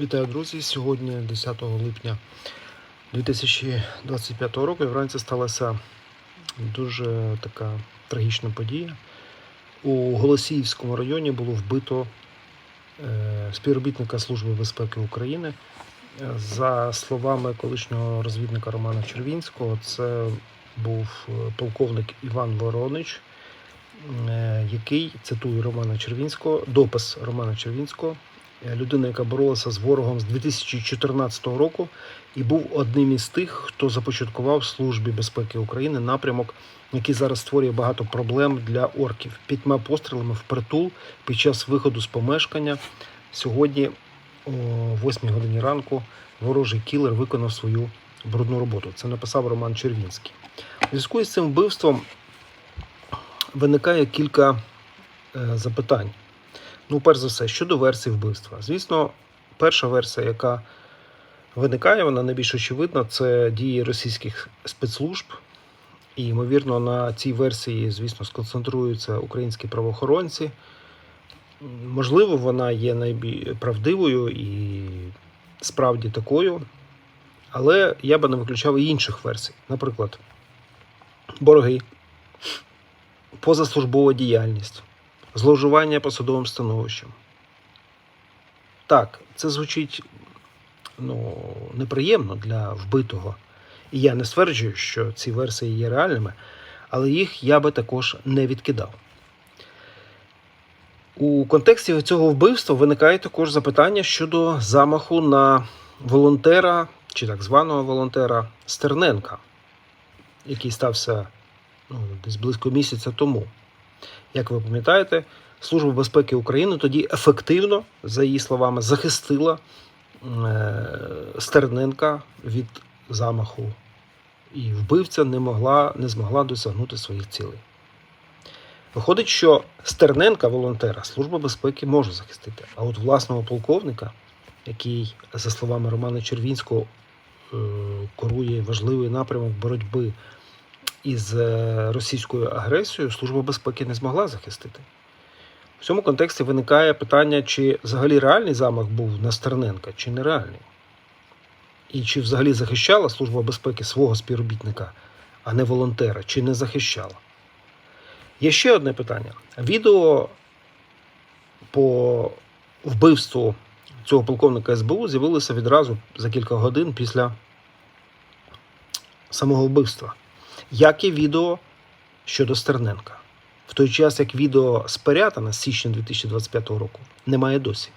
Вітаю, друзі! Сьогодні, 10 липня 2025 року, і вранці сталася дуже така трагічна подія. У Голосіївському районі було вбито е, співробітника Служби безпеки України. За словами колишнього розвідника Романа Червінського, це був е, полковник Іван Воронич, е, який цитую Романа Червінського, допис Романа Червінського. Е, людина, яка боролася з ворогом з 2014 року, і був одним із тих, хто започаткував в службі безпеки України напрямок, який зараз створює багато проблем для орків п'ятьма пострілами в притул під час виходу з помешкання. Сьогодні, о 8 годині ранку, ворожий кілер виконав свою брудну роботу. Це написав Роман Червінський. У зв'язку з цим вбивством виникає кілька е, запитань. Ну, перш за все, щодо версії вбивства. Звісно, перша версія, яка виникає, вона найбільш очевидна, це дії російських спецслужб. І, ймовірно, на цій версії, звісно, сконцентруються українські правоохоронці. Можливо, вона є найбільш правдивою і справді такою. Але я би не виключав і інших версій. Наприклад, борги, позаслужбова діяльність зловживання посадовим становищем. Так, це звучить ну, неприємно для вбитого. І я не стверджую, що ці версії є реальними, але їх я би також не відкидав. У контексті цього вбивства виникає також запитання щодо замаху на волонтера чи так званого волонтера Стерненка, який стався ну, десь близько місяця тому. Як ви пам'ятаєте, Служба безпеки України тоді ефективно, за її словами, захистила е, Стерненка від замаху, і вбивця не, могла, не змогла досягнути своїх цілей. Виходить, що Стерненка, волонтера, Служба безпеки може захистити, а от власного полковника, який, за словами Романа Червінського, е, корує важливий напрямок боротьби із е, російською агресією, Служба безпеки не змогла захистити. В цьому контексті виникає питання, чи взагалі реальний замах був на Стерненка, чи нереальний. І чи взагалі захищала Служба безпеки свого співробітника, а не волонтера, чи не захищала. Є ще одне питання. Відео по вбивству цього полковника СБУ з'явилося відразу за кілька годин після самого вбивства. Як і відео щодо Стерненка. В той час, як відео з Пирятина з січня 2025 року немає досі.